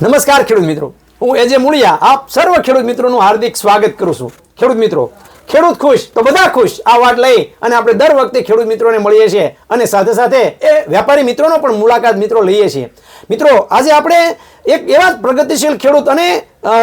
નમસ્કાર ખેડૂત મિત્રો. હું એજે મૂળિયા, આપ સર્વ ખેડૂત મિત્રોનું હાર્દિક સ્વાગત કરું છું. ખેડૂત મિત્રો, ખેડૂત ખુશ તો બધા ખુશ, આ વાત લઈ અને આપણે દર વખતે ખેડૂત મિત્રોને મળીએ છીએ અને સાથે સાથે એ વેપારી મિત્રોનો પણ મુલાકાત મિત્રો લઈએ છીએ. મિત્રો, આજે આપણે એક એવા જ પ્રગતિશીલ ખેડૂત અને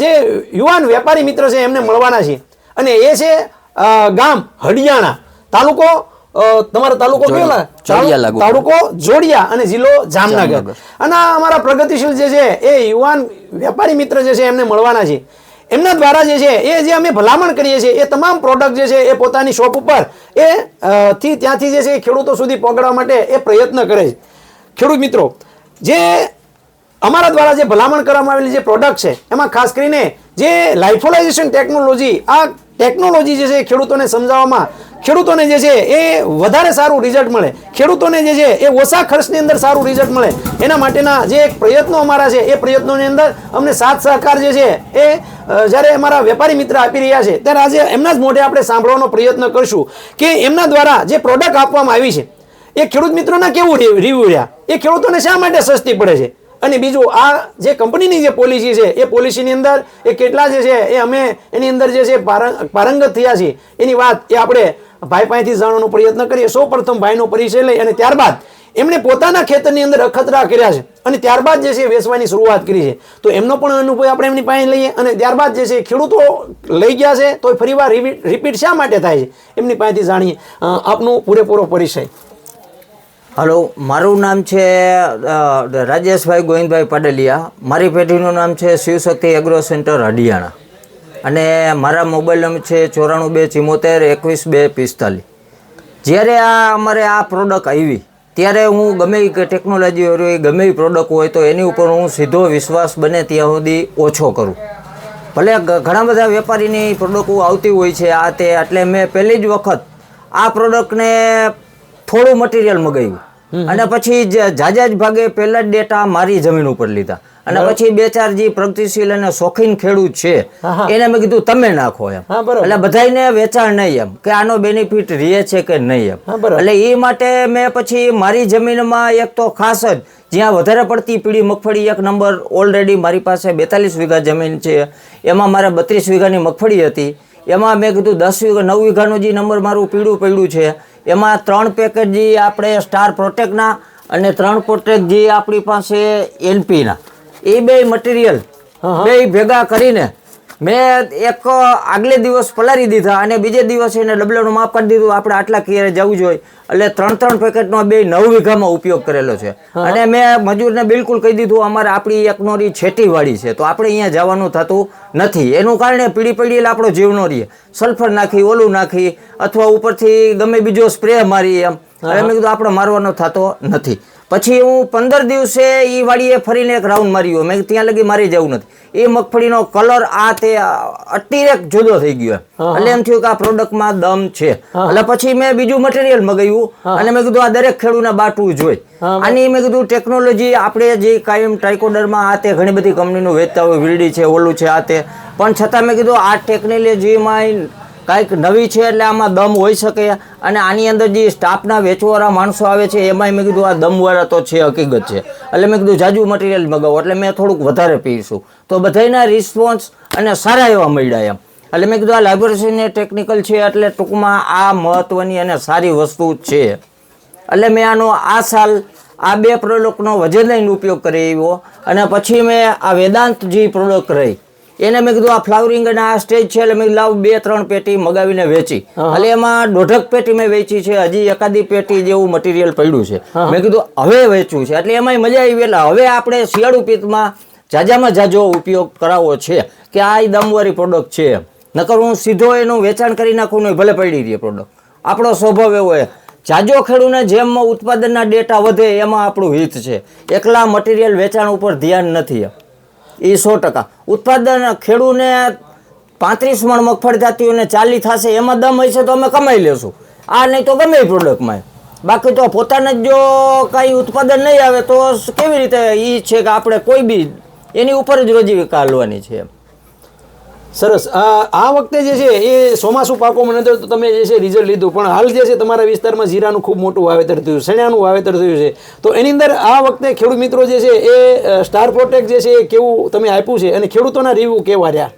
જે યુવાન વેપારી મિત્ર છે એમને મળવાના છીએ. અને એ છે ગામ હડિયાણા તાલુકો તમારો તાલુકો લાગુ. તાલુકો જોડિયા અને જિલ્લો જામનગર. અને અમારા પ્રગતિશીલ જે છે એ યુવાન વેપારી મિત્ર જે છે એમને મળવાના છે એમના દ્વારા જે છે એ જે અમે ભલામણ કરીએ છીએ એ તમામ પ્રોડક્ટ જે છે એ પોતાની શોપ ઉપર એ થી ત્યાંથી જે છે એ ખેડૂતો સુધી પહોંચાડવા માટે એ પ્રયત્ન કરે છે ખેડૂત મિત્રો જે અમારા દ્વારા જે ભલામણ કરવામાં આવેલી જે પ્રોડક્ટ છે એમાં ખાસ કરીને જે લાઇફોલાઇઝેશન ટેકનોલોજી આ ટેકનોલોજી જે છે ખેડૂતોને સમજાવવામાં ખેડૂતોને જે છે એ વધારે સારું રિઝલ્ટ મળે. ખેડૂતોને જે છે એ ઓછા ખર્ચની અંદર સારું રિઝલ્ટ મળે. એના માટેના જે પ્રયત્નો અમારા છે, એ પ્રયત્નોની અંદર અમને સાથ સહકાર જે છે એ જ્યારે અમારા વેપારી મિત્ર આપી રહ્યા છે, ત્યારે આજે એમના જ મોઢે આપણે સાંભળવાનો પ્રયત્ન કરશું કે એમના દ્વારા જે પ્રોડક્ટ આપવામાં આવી છે, એ ખેડૂત મિત્રોના કેવું રિવ્યુ રહ્યા? એ ખેડૂતોને શા માટે સસ્તી પડે છે? અને બીજું, આ જે કંપનીની જે પોલિસી છે, એ પોલિસીની અંદર એ કેટલા જે છે એ અમે એની અંદર જે છે પારંગત થયા છીએ. એની વાત એ આપણે ભાઈ પાસેથી જાણવાનો પ્રયત્ન કરીએ. સૌ પ્રથમ ભાઈનો પરિચય લઈ અને ત્યારબાદ એમણે પોતાના ખેતરની અંદર અખતરા કર્યા છે અને ત્યારબાદ જે છે વેચવાની શરૂઆત કરી છે. તો એમનો પણ અનુભવ આપણે એમની પાસે લઈએ અને ત્યારબાદ જે છે ખેડૂતો લઈ ગયા છે. તો ફરીવાર રિપીટ શા માટે થાય છે? એમની પાસેથી જાણીએ. આપનો પૂરેપૂરો પરિચય. હલો, મારું નામ છે રાજેશભાઈ ગોવિંદભાઈ પાડલિયા. મારી પેઢીનું નામ છે શિવશક્તિ એગ્રો સેન્ટર હડિયાણા અને મારા મોબાઈલ નંબર છે ચોરાણું બે ચિમોતેર એકવીસ બે પિસ્તાલીસ. જ્યારે આ અમારે આ પ્રોડક્ટ આવી, ત્યારે હું ગમે એ ટેકનોલોજી હોય, ગમે એ પ્રોડક્ટ હોય, તો એની ઉપર હું સીધો વિશ્વાસ બને ત્યાં સુધી ઓછો કરું. ભલે ઘણા બધા વેપારીની પ્રોડક્ટો આવતી હોય છે, આ તે, એટલે મેં પહેલી જ વખત આ પ્રોડક્ટને થોડું મટીરિયલ મગાવ્યું. અને પછી જાજા જ ભાગે પહેલા જ ડેટા મારી જમીન ઉપર લીધા. અને પછી બે ચાર જે પ્રગતિશીલ અને શોખીન ખેડૂત છે એને મેં કીધું તમે નાખો એમ. એટલે બધાને વેચાણ નહીં એમ કે આનો બેનિફિટ રહે છે કે નહીં એમ. એટલે એ માટે મેં પછી મારી જમીનમાં એક તો ખાસ જ જ્યાં વધારે પડતી પીળી મગફળી એક નંબર ઓલરેડી મારી પાસે બેતાલીસ વીઘા જમીન છે. એમાં મારે બત્રીસ વીઘાની મગફળી હતી. એમાં મેં કીધું દસ વીઘા નવ વીઘાનું જે નંબર મારું પીળું પડ્યું છે એમાં ત્રણ પેકેટ જે આપણે સ્ટાર પ્રોટેક્ટના અને ત્રણ પ્રોટેક જે આપણી પાસે એનપીના એ બે મટીરિયલ બે ભેગા કરીને મેં એક આગલે દિવસ પલારી દીધા અને બીજે દિવસે એને ડબલાનું માપ કરી દીધું. આપણે આટલા કિયારે જવું જોઈએ. એટલે ત્રણ ત્રણ પેકેટનો બે નવ વીઘામાં ઉપયોગ કરેલો છે. અને મેં મજૂરને બિલકુલ કહી દીધું અમારે આપણી એક નોરી છેટીવાળી છે તો આપણે અહીંયા જવાનું થતું નથી. એનું કારણે પીડી પડી એટલે આપણો જીવ નો રહીએ સલ્ફર નાખી ઓલું નાખી અથવા ઉપરથી ગમે બીજો સ્પ્રે મારી એમ. એટલે મેં કીધું આપણે મારવાનો થતો નથી. પછી હું પંદર દિવસે એ વાડીએ ફરીને એક રાઉન્ડ માર્યો. મેં ત્યાં લગી મારી જવું નથી. એ મગફળીનો કલર આ તે અતિરેક જુદો થઈ ગયો એટલે એમ થયું કે આ પ્રોડક્ટમાં દમ છે. એટલે પછી મેં બીજું મટીરિયલ મગાવ્યું. અને મેં કીધું આ દરેક ખેડૂને બાટવું જોઈએ આની મેં કીધું ટેકનોલોજી આપણે જે કાયમ ટ્રાઇકોડરમાં આ તે ઘણી બધી કંપનીનું વેચતા હોય. વીરડી છે ઓલું છે આ તે. પણ છતાં મેં કીધું આ ટેકનોલોજીમાં કાંઈક નવી છે એટલે આમાં દમ હોઈ શકે. અને આની અંદર જે સ્ટાફના વેચવાવાળા માણસો આવે છે, એમાંય મેં કીધું આ દમવાળા તો છે, હકીકત છે. એટલે મેં કીધું, જાજુ મટીરિયલ મગાવો. એટલે મેં થોડુંક વધારે પીશું તો બધાયના રિસ્પોન્સ અને સારા એવા મળ્યા એમ. એટલે મેં કીધું, આ લાઇબ્રેરીને ટેકનિકલ છે, એટલે ટૂંકમાં આ મહત્ત્વની અને સારી વસ્તુ છે. એટલે મેં આનો આ સાલ, આ બે પ્રોડક્ટનો વજન લઈને ઉપયોગ કરી આવ્યો. અને પછી મેં આ વેદાંત જે પ્રોડક્ટ રહી એને મેં કીધું આ ફ્લાવરિંગ અને આ સ્ટેજ છે એટલે મેં લાવ બે ત્રણ પેટી મગાવીને વેચી. એટલે એમાં દોઢક પેટી મેં વેચી છે હજી એકાદી પેટી જેવું મટીરિયલ પડ્યું છે. મેં કીધું હવે વેચવું છે. એટલે એમાંય મજા આવી એટલે હવે આપણે શિયાળુ પિત્તમાં જાજામાં જાજો ઉપયોગ કરાવવો છે કે આ દમવારી પ્રોડક્ટ છે. નકર હું સીધો એનું વેચાણ કરી નાખું નહીં ભલે પડી રહી પ્રોડક્ટ આપણો સ્વભાવ એવો હોય જાજો ખેડૂને જેમ ઉત્પાદનના ડેટા વધે એમાં આપણું હિત છે. એકલા મટીરિયલ વેચાણ ઉપર ધ્યાન નથી એ સો ટકા. ઉત્પાદન ખેડૂને પાંત્રીસ મણ મગફળી થતી હોય ને ચાલી થશે, એમાં દમ હશે તો અમે કમાઈ લેશું. આ નહીં તો ગમે એ પ્રોડક્ટમાં બાકી તો પોતાને જ જો કાંઈ ઉત્પાદન નહીં આવે તો કેવી રીતે એ છે કે આપણે કોઈ બી એની ઉપર જ રોજીવિકા હાલવાની છે એમ. સરસ. આ આ વખતે જે છે એ ચોમાસું પાકોમાં નજર તો તમે જે છે રિઝલ્ટ લીધું. પણ હાલ જે છે તમારા વિસ્તારમાં જીરાનું ખૂબ મોટું વાવેતર થયું શેણાનું વાવેતર થયું છે. તો એની અંદર આ વખતે ખેડૂત મિત્રો જે છે એ સ્ટાર પ્રોટેક્ટ જે છે એ કેવું તમે આપ્યું છે અને ખેડૂતોના રિવ્યુ કેવા રહ્યા?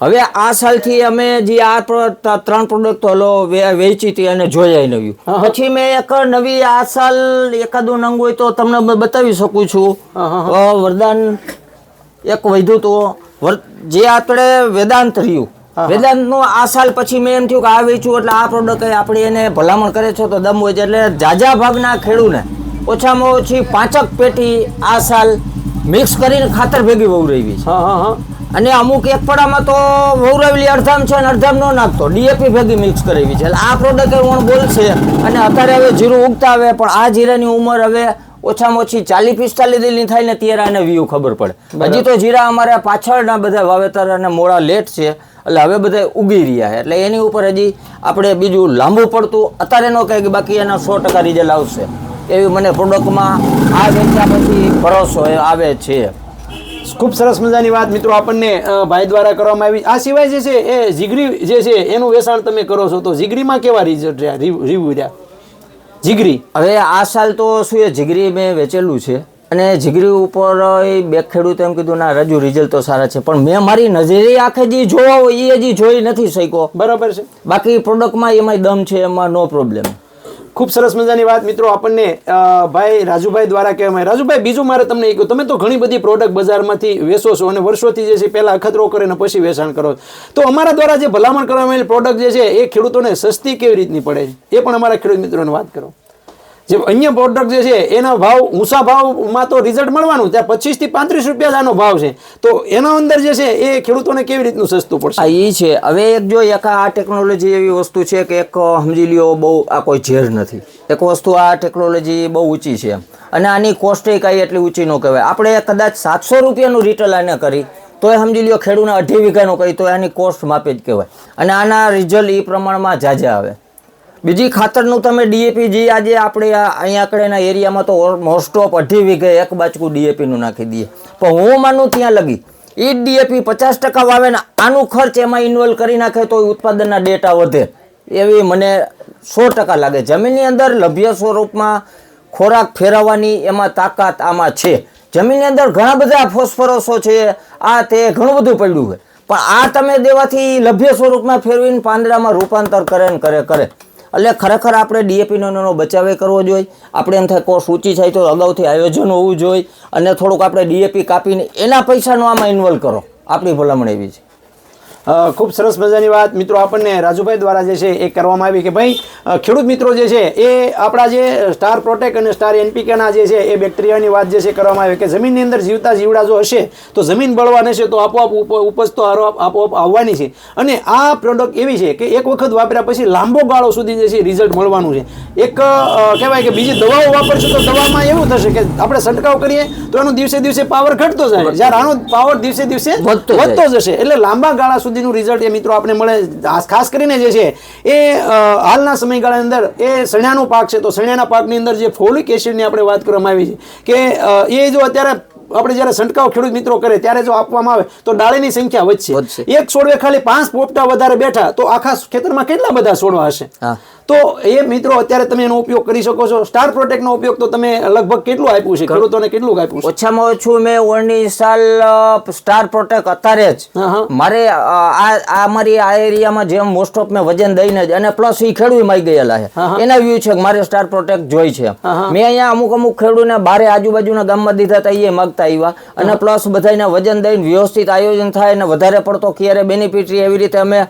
હવે આ સાલથી અમે જે આ ત્રણ પ્રોડક્ટ હલો વેચી હતી અને જોયા નવી. પછી મેં એક નવી આ સાલ એકાદું નંગ હોય તો તમને બતાવી શકું છું. વરદાન એક વધ્યું તો. જે આપણે વેદાંત રહ્યું. વેદાંતનું આ સાલ પછી મેં એમ થયું કે આ વેચ્યું એટલે આ પ્રોડક્ટ આપણે એને ભલામણ કરે છે તો દમ હોય છે એટલે જાજા ભાગના ખેડૂને ઓછામાં ઓછી પાંચક પેટી આ સાલ મિક્સ કરીને ખાતર ભેગી વવરાવી છે. હા હા હા. અને અમુક એક પડામાં તો વવરાવેલી અડધામ છે અને અડધામ ન નાખતો ડીએપી ભેગી મિક્સ કરાવી છે. એટલે આ પ્રોડક્ટ વણ બોલ છે અને અત્યારે હવે જીરું ઉગતા આવે પણ આ જીરાની ઉંમર હવે ઓછામાં ઓછી ચાલી પિસ્તાલીસ દિનની થાય ને ત્યારે આને વ્યૂ ખબર પડે. હજી તો જીરા અમારા પાછળના બધા વાવેતર અને મોડા લેટ છે એટલે હવે બધા ઉગી રહ્યા છે. એટલે એની ઉપર હજી આપણે બીજું લાંબુ પડતું અત્યારે નો કહે કે બાકી એના સો ટકા રિઝલ્ટ આવશે. એવી મને પ્રોડક્ટમાં આ વેચ્યા પછી ભરોસો આવે છે. ખૂબ સરસ મજાની વાત મિત્રો આપણને ભાઈ દ્વારા કરવામાં આવી. આ સિવાય જે છે એ જીગરી જે છે એનું વેચાણ તમે કરો છો તો જીગરીમાં કેવા રિઝલ્ટ રહ્યા રિવ્યુ રહ્યા? જીગરી. હવે આ સાલ તો શું એ જીગરી મેં વેચેલું છે. અને જીગરી ઉપર બે ખેડૂતો એમ કીધું ના રજુ રિઝલ્ટ તો સારા છે. પણ મેં મારી નજરે આખે જે જોવા હોય એ હજી જોઈ નથી શક્યો. બરાબર છે. બાકી પ્રોડક્ટમાં એમાંય દમ છે એમાં નો પ્રોબ્લેમ ખૂબ સરસ મજાની વાત મિત્રો આપણને ભાઈ રાજુભાઈ દ્વારા કહેવામાં રાજુભાઈ, બીજું મારે તમને કહ્યું તમે તો ઘણી બધી પ્રોડક્ટ બજારમાંથી વેચો છો અને વર્ષોથી જે છે પહેલાં અખતરો કરીને પછી વેચાણ કરો. તો અમારા દ્વારા જે ભલામણ કરવામાં આવેલી પ્રોડક્ટ જે છે એ ખેડૂતોને સસ્તી કેવી રીતની પડે એ પણ અમારા ખેડૂત મિત્રોને વાત કરો. જે અન્ય પ્રોડક્ટ જે છે, એના ભાવ, ઊંચા ભાવમાં તો રિઝલ્ટ મળવાનું, ત્યાં પચીસથી પાંત્રીસ રૂપિયા આનો ભાવ છે. તો એના અંદર જે છે, એ ખેડૂતોને કેવી રીતનું સસ્તું પડશે? એ છે. હવે એક જો એક આ ટેકનોલોજી એવી વસ્તુ છે કે એક, સમજી લ્યો, બહુ આ કોઈ ઝેર નથી. એક વસ્તુ આ ટેકનોલોજી બહુ ઊંચી છે અને આની કોસ્ટ કાંઈ એટલી ઊંચી ન કહેવાય. આપણે કદાચ સાતસો રૂપિયાનું રિટેલ આને કરી તો એ સમજી લ્યો ખેડૂતને અઢી વીઘાનું કરી તો એની કોસ્ટ માપે જ કહેવાય. અને આના રિઝલ્ટ એ પ્રમાણમાં જાજા આવે. બીજી ખાતરનું તમે ડીએપી જે આજે આપણે અહીંયા આગળના એરિયામાં તો મોસ્ટ ઓફ અઢી વીઘે એક બાચકું ડીએપીનું નાખી દઈએ. પણ હું માનું ત્યાં લગી. એ ડીએપી પચાસ ટકા વાવે ને આનું ખર્ચ એમાં ઇન્વોલ્વ કરી નાખે તો ઉત્પાદનના ડેટા વધે. એવી મને સો ટકા લાગે. જમીનની અંદર લભ્ય સ્વરૂપમાં ખોરાક ફેરવવાની એમાં તાકાત આમાં છે. જમીનની અંદર ઘણા બધા ફોસ્ફરસો છે. આ તે ઘણું બધું પડ્યું છે. પણ આ તમે દેવાથી લભ્ય સ્વરૂપમાં ફેરવીને પાંદડામાં રૂપાંતર કરે ને કરે કરે. એટલે ખરેખર આપણે ડીએપીનો બચાવે કરવો જોઈએ. આપણે એમ થાય કોર્સ ઊંચી થાય તો અગાઉથી આયોજન હોવું જોઈએ. અને થોડુંક આપણે ડીએપી કાપીને એના પૈસાનો આમાં ઇન્વોલ્વ કરો. આપણી ભલામણ એવી છે. ખૂબ સરસ મજાની વાત. મિત્રો આપણને રાજુભાઈ દ્વારા જે છે એ કરવામાં આવી કે ભાઈ ખેડૂત મિત્રો જે છે એ આપણા જે સ્ટાર પ્રોટેક અને સ્ટાર એનપીકેના જે છે એ બેક્ટેરિયાની વાત જે છે કરવામાં આવી કે જમીનની અંદર જીવતા જીવડા જો હશે તો જમીન બળવાની છે તો આપોઆપ ઉપ- ઉપજ તો આપોઆપ આવવાની છે. અને આ પ્રોડક્ટ એવી છે કે એક વખત વાપર્યા પછી લાંબો ગાળો સુધી જે છે રિઝલ્ટ મળવાનું છે. એક કહેવાય કે બીજી દવાઓ વાપરશું તો દવામાં એવું થશે કે આપણે છંટકાવ કરીએ તો એનો દિવસે દિવસે પાવર ઘટતો જાય. જ્યારે આનો પાવર દિવસે દિવસે વધતો જશે. એટલે લાંબા ગાળા સુધીનું રિઝલ્ટ એ મિત્રો આપણે મળે. ખાસ કરીને જે છે, એ હાલના સમયગાળાની અંદર એ સણિયાનો પાક છે. તો સણિયાના પાકની અંદર જે ફોલિક એસિડની આપણે વાત કરવામાં આવી છે કે એ જો અત્યારે આપણે જ્યારે છંટકાવ ખેડૂત મિત્રો કરે ત્યારે જો આપવામાં આવે તો ડાળીની સંખ્યા વધશે. એક છોડવે ખાલી પાંચ પોપટા વધારે બેઠા તો આખા ખેતરમાં કેટલા બધા છોડવા હશે? તો એ મિત્રો અત્યારે તમે એનો ઉપયોગ કરી શકો છો. સ્ટાર પ્રોટેક્ટનો ઉપયોગ તો તમે લગભગ કેટલું આપ્યું છે? ખેડૂતોને કેટલું આપ્યું છે? ઓછામાં ઓછું મેં ઓળની સાલ સ્ટાર પ્રોટેક્ટ અત્યારે જ. મારે આ આ મારી આ એરિયામાં જેમ મોસ્ટ ઓફ મેં વજન દઈને જ અને પ્લસ એ ખેડૂત માઈ ગયેલા છે. એના વ્યૂ છે કે મારે સ્ટાર પ્રોટેક્ટ જોઈ છે. મેં અહીંયા અમુક અમુક ખેડૂતને બારે આજુબાજુના ગામમાં દીધા હતા એ માગતા આવ્યા. અને પ્લસ બધાને વજન દઈને વ્યવસ્થિત આયોજન થાય અને વધારે પડતો ક્યારે બેનિફિટ રહે એવી રીતે અમે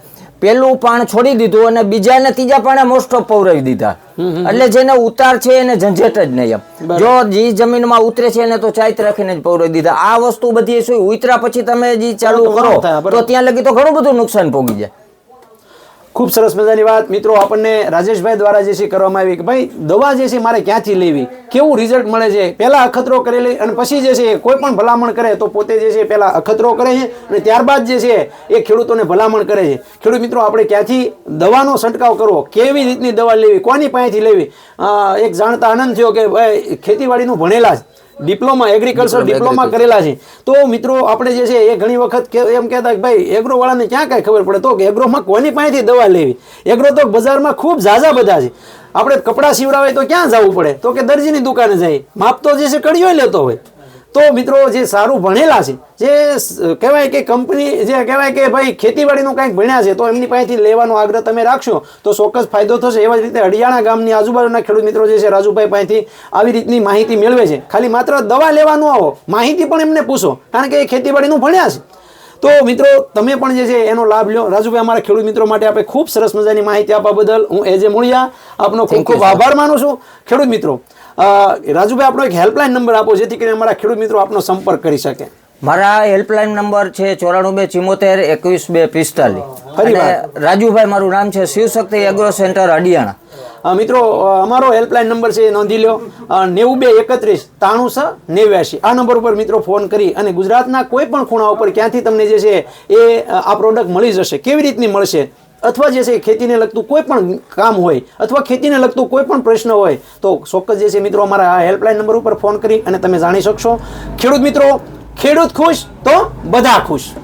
પેલું પાણ છોડી દીધું અને બીજા ને ત્રીજા પાણે મોસ્ટ ઓફ પૌરાવી દીધા. એટલે જેને ઉતાર છે એને ઝંઝટ જ નહીં એમ. જો જે જમીનમાં ઉતરે છે એને તો ચાઈત રાખીને જ પૌરાવી દીધા. આ વસ્તુ બધી શું ઉતરા પછી તમે જે ચાલુ કરો. તો ત્યાં લગી તો ઘણું બધું નુકસાન પોગી જાય. ખૂબ સરસ મજાની વાત. મિત્રો, આપણને રાજેશભાઈ દ્વારા જે છે કરવામાં આવી કે ભાઈ, દવા જે છે મારે ક્યાંથી લેવી? કેવું રિઝલ્ટ મળે છે? પહેલાં અખતરો કરેલી અને પછી જે છે કોઈ પણ ભલામણ કરે તો પોતે જે છે પહેલાં અખતરો કરે છે અને ત્યારબાદ જે છે એ ખેડૂતોને ભલામણ કરે છે. ખેડૂત મિત્રો, આપણે ક્યાંથી દવાનો છંટકાવ કરવો? કેવી રીતની દવા લેવી? કોની પાસેથી લેવી? એક જાણતા આનંદ થયો કે ભાઈ, ખેતીવાડીનું ભણેલા જ. ડિપ્લોમા એગ્રીકલ્ચર ડિપ્લોમા કરેલા છે. તો મિત્રો આપણે જે છે એ ઘણી વખત એમ કહેતા કે ભાઈ એગ્રો વાળાને ક્યાં કાંઈ ખબર પડે? તો કે એગ્રોમાં કોની પાસેથી દવા લેવી? એગ્રો તો બજારમાં ખૂબ ઝાઝા બધા છે. આપણે કપડાં સીવડાવે તો ક્યાં જવું પડે? તો કે દરજીની દુકાને જાય માપ તો જે છે કડિયો લેતો હોય. તો મિત્રો જે સારું ભણેલા છે જે કહેવાય કે કંપની જે કહેવાય કે ભાઈ ખેતીવાડીનું કંઈક ભણ્યા છે તો એમની પાસેથી લેવાનો આગ્રહ તમે રાખશો તો ચોક્કસ ફાયદો થશે. એવા જ રીતે હરિયાણા ગામની આજુબાજુના ખેડૂત મિત્રો જે છે રાજુભાઈ પાસેથી આવી રીતની માહિતી મેળવે છે. ખાલી માત્ર દવા લેવાનું આવો માહિતી પણ એમને પૂછો કારણ કે એ ખેતીવાડીનું ભણ્યા છે. તો મિત્રો તમે પણ જે છે એનો લાભ લો રાજુભાઈ અમારા ખેડૂત મિત્રો માટે આપણે ખૂબ સરસ મજાની માહિતી આપવા બદલ હું એજે મૂળિયા આપનો ખૂબ ખૂબ આભાર માનું છું. ખેડૂત મિત્રો રાજુભાઈ આપણો એક હેલ્પલાઇન નંબર આપો જેથી કરીને અમારા ખેડૂત મિત્રો આપનો સંપર્ક કરી શકે. મારા હેલ્પલાઇન નંબર છે ચોરાણું બે ચિમોતેર એકવીસ બે પિસ્તાલીસ. રાજુભાઈ મારું નામ છે શિવશક્તિ એગ્રો સેન્ટર અડિયાણા. મિત્રો અમારો હેલ્પલાઇન નંબર છે એ નોંધી લો નેવું બે એકત્રીસ ત્રાણું છ નેવ્યાસી આ નંબર ઉપર મિત્રો ફોન કરી અને ગુજરાતના કોઈ પણ ખૂણા ઉપર ક્યાંથી તમને જે છે એ આ પ્રોડક્ટ મળી જશે કેવી રીતની મળશે? અથવા જે છે ખેતીને લગતું કોઈ પણ કામ હોય, અથવા ખેતીને લગતું કોઈ પણ પ્રશ્ન હોય, તો ચોક્કસ જે છે મિત્રો અમારા આ હેલ્પલાઇન નંબર ઉપર ફોન કરી અને તમે જાણી શકશો. ખેડૂત મિત્રો, ખેડૂત ખુશ તો બધા ખુશ.